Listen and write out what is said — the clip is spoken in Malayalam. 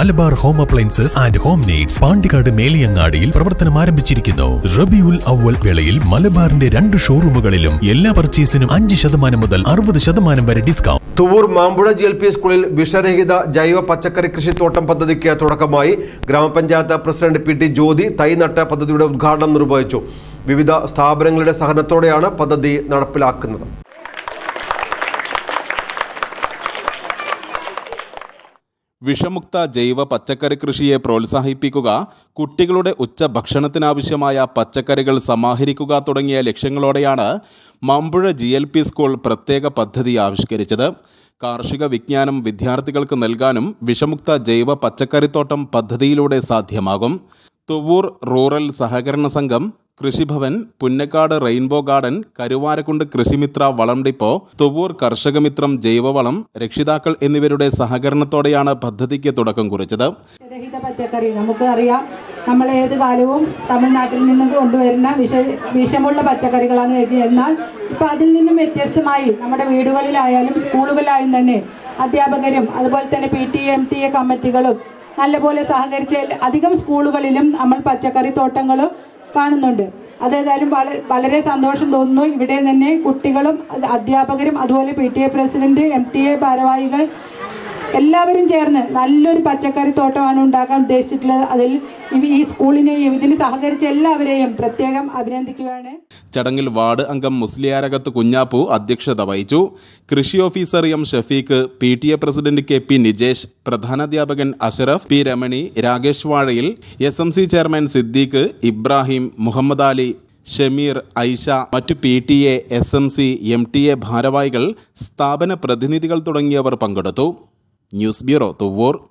Malabar home appliances and home needs Pandikkad മേലിയങ്ങാടിയിൽ പ്രവർത്തനം ആരംഭിച്ചിരിക്കുന്നു. റബിയുൽ അവൽ വേളയിൽ മലബാറിന്റെ രണ്ട് ഷോറൂമുകളിലും എല്ലാ പർച്ചേസിനും അഞ്ച് ശതമാനം മുതൽ അറുപത് ശതമാനം വരെ discount. Thuvvur Mampuzha G L P സ്കൂളിൽ വിഷരഹിത ജൈവ പച്ചക്കറി കൃഷിത്തോട്ടം പദ്ധതിക്ക് തുടക്കമായി ഗ്രാമപഞ്ചായത്ത് പ്രസിഡന്റ് പി ടി ജ്യോതി തൈ നട്ട പദ്ധതിയുടെ ഉദ്ഘാടനം നിർവഹിച്ചു. വിവിധ സ്ഥാപനങ്ങളുടെ സഹനത്തോടെയാണ് പദ്ധതി നടപ്പിലാക്കുന്നത്. വിഷമുക്ത ജൈവ പച്ചക്കറി കൃഷിയെ പ്രോത്സാഹിപ്പിക്കുക കുട്ടികളുടെ ഉച്ചഭക്ഷണത്തിനാവശ്യമായ പച്ചക്കറികൾ സമാഹരിക്കുക തുടങ്ങിയ ലക്ഷ്യങ്ങളോടെയാണ് Mampuzha G L P school പ്രത്യേക പദ്ധതി ആവിഷ്കരിച്ചത്. കാർഷിക വിജ്ഞാനം വിദ്യാർത്ഥികൾക്ക് നൽകാനും വിഷമുക്ത ജൈവ പച്ചക്കറിത്തോട്ടം പദ്ധതിയിലൂടെ സാധ്യമാകും. തുവൂർ റൂറൽ സഹകരണ സംഘം കൃഷിഭവൻ പുന്നക്കാട് റെയിൻബോ ഗാർഡൻ കരുവാരക്കുണ്ട് കൃഷിമിത്ര വളം ഡിപ്പോ തുവൂർ കർഷകമിത്രം ജൈവവളം രക്ഷിതാക്കൾ എന്നിവരുടെ സഹകരണത്തോടെയാണ് പദ്ധതിക്ക് തുടക്കം കുറിച്ചത്. രഹിത പച്ചക്കറി നമുക്ക് അറിയാം. നമ്മൾ ഏത് കാലവും തമിഴ്നാട്ടിൽ നിന്നും കൊണ്ടുവരുന്ന വിഷ വിഷമുള്ള പച്ചക്കറികളാണ് എന്നാൽ ഇപ്പം അതിൽ നിന്നും വ്യത്യസ്തമായി നമ്മുടെ വീടുകളിലായാലും സ്കൂളുകളിലായാലും തന്നെ അധ്യാപകരും അതുപോലെ തന്നെ P T M T A കമ്മിറ്റികളും നല്ലപോലെ സഹകരിച്ച അധികം സ്കൂളുകളിലും നമ്മൾ പച്ചക്കറി തോട്ടങ്ങൾ കാണുന്നുണ്ട്. അതേതായാലും വള വളരെ സന്തോഷം തോന്നുന്നു. ഇവിടെ തന്നെ കുട്ടികളും അധ്യാപകരും അതുപോലെ P T A president M T A ഭാരവാഹികൾ എല്ലാവരും ചേർന്ന് നല്ലൊരു പച്ചക്കറി തോട്ടമാണ് ഉണ്ടാക്കാൻ ഉദ്ദേശിച്ചിട്ടുള്ളത്. അതിൽ ഈ- സ്കൂളിനെയും ഇതിന് സഹകരിച്ച എല്ലാവരെയും പ്രത്യേകം അഭിനന്ദിക്കുകയാണ്. ചടങ്ങിൽ വാർഡ് അംഗം മുസ്ലിയാരകത്ത് കുഞ്ഞാപ്പു അധ്യക്ഷത വഹിച്ചു. കൃഷി officer M Shafeeq P T A president K P Nijesh പ്രധാനാധ്യാപകൻ Ashraf P Ramani Rakesh Vazhayil S M C chairman Siddique Ibrahim Muhammad Ali Shameer Aisha മറ്റു P T A S M C M T A ഭാരവാഹികൾ സ്ഥാപന പ്രതിനിധികൾ തുടങ്ങിയവർ പങ്കെടുത്തു. News Bureau The World.